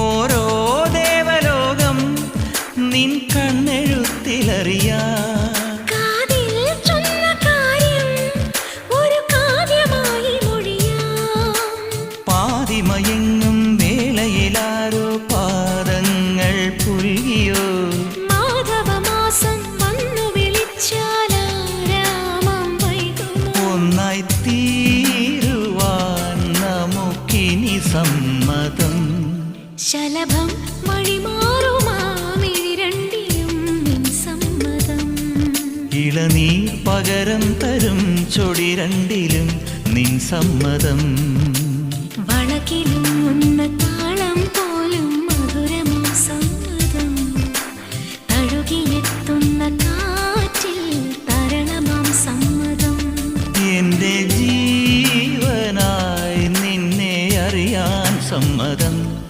ഓരോ ദേവലോകം നിൻ കണ്ണെഴുത്തിലറിയാ. പാതിമയങ്ങും വേളയിലാരോ പാദങ്ങൾ പുൽകിയോ മാധവമാസം വന്നു വിളിച്ചാലാരാമം ഒന്നായി തീരുവാൻ നമുക്കിനി സമ്മതം ശലഭം ഇളനീർ പകരം തരും ചൊടി രണ്ടിലും നിൻ സമ്മതം. വളക്കിലും താളം പോലും മധുരമാസം തഴുകിയെത്തുന്ന കാറ്റിൽ തരണമാം സമ്മതം. എന്റെ ജീവനായി നിന്നെ അറിയാൻ സമ്മതം.